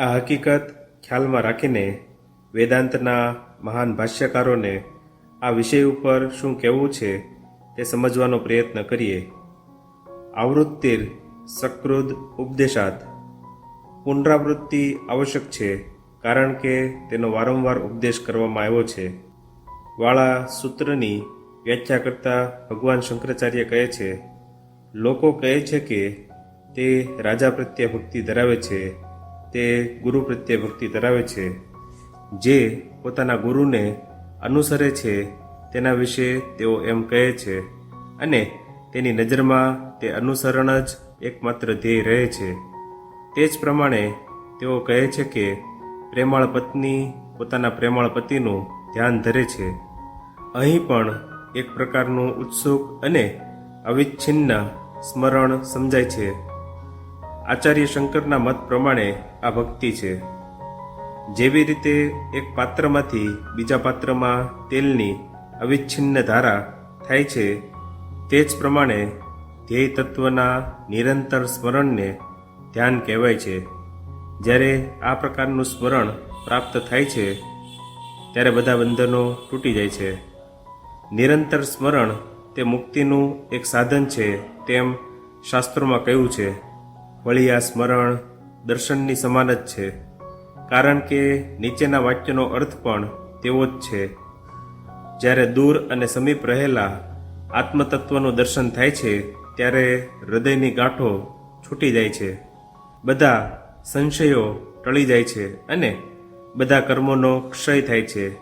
આ હકીકત ખ્યાલમાં રાખીને વેદાંતના મહાન ભાષ્યકારોને આ વિષય ઉપર શું કહેવું છે તે સમજવાનો પ્રયત્ન કરીએ. આવૃત્તિર સકૃદ ઉપદેશાત. પુનરાવૃત્તિ આવશ્યક છે, કારણ કે તેનો વારંવાર ઉપદેશ કરવામાં આવ્યો છે. વાળા સૂત્રની વ્યાખ્યા કરતા ભગવાન શંકરાચાર્ય કહે છે, લોકો કહે છે કે તે રાજા પ્રત્યે ભક્તિ ધરાવે છે. તે ગુરુ પ્રત્યે ભક્તિ ધરાવે છે, જે પોતાના ગુરુને અનુસરે છે, તેના વિશે તેઓ એમ કહે છે અને તેની નજરમાં તે અનુસરણ જ એકમાત્ર ધ્યેય રહે છે. તે જ પ્રમાણે તેઓ કહે છે કે પ્રેમાળ પત્ની પોતાના પ્રેમાળ પતિનું ધ્યાન ધરે છે. અહીં પણ એક પ્રકારનું ઉત્સુક અને અવિચ્છિન્ન સ્મરણ સમજાય છે. આચાર્ય શંકરના મત પ્રમાણે આ ભક્તિ છે. જેવી રીતે એક પાત્રમાંથી બીજા પાત્રમાં તેલની અવિચ્છિન્ન ધારા થાય છે, તે જ પ્રમાણે ધ્યેય તત્વના નિરંતર સ્મરણને ધ્યાન કહેવાય છે. જ્યારે આ પ્રકારનું સ્મરણ પ્રાપ્ત થાય છે, ત્યારે બધા બંધનો તૂટી જાય છે. નિરંતર સ્મરણ તે મુક્તિનું એક સાધન છે, તેમ શાસ્ત્રોમાં કહ્યું છે. વળી આ સ્મરણ દર્શનની સમાન જ છે. કારણ કે નીચેના વાક્યનો અર્થ પણ તેવો જ છે. જ્યારે દૂર અને સમીપ રહેલા આત્મતત્વનું દર્શન થાય છે, ત્યારે હૃદયની ગાંઠો છૂટી જાય છે. બધા સંશયો ટળી જાય છે અને બધા કર્મોનો ક્ષય થાય છે.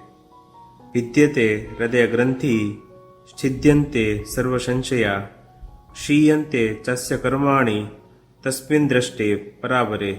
વિદ્યતે હૃદય ગ્રંથિ છિદ્યંતે સર્વ સંશયા શીયંતે ચાસ્ય કર્માણી તસ્મિન દ્રષ્ટે પરાવરે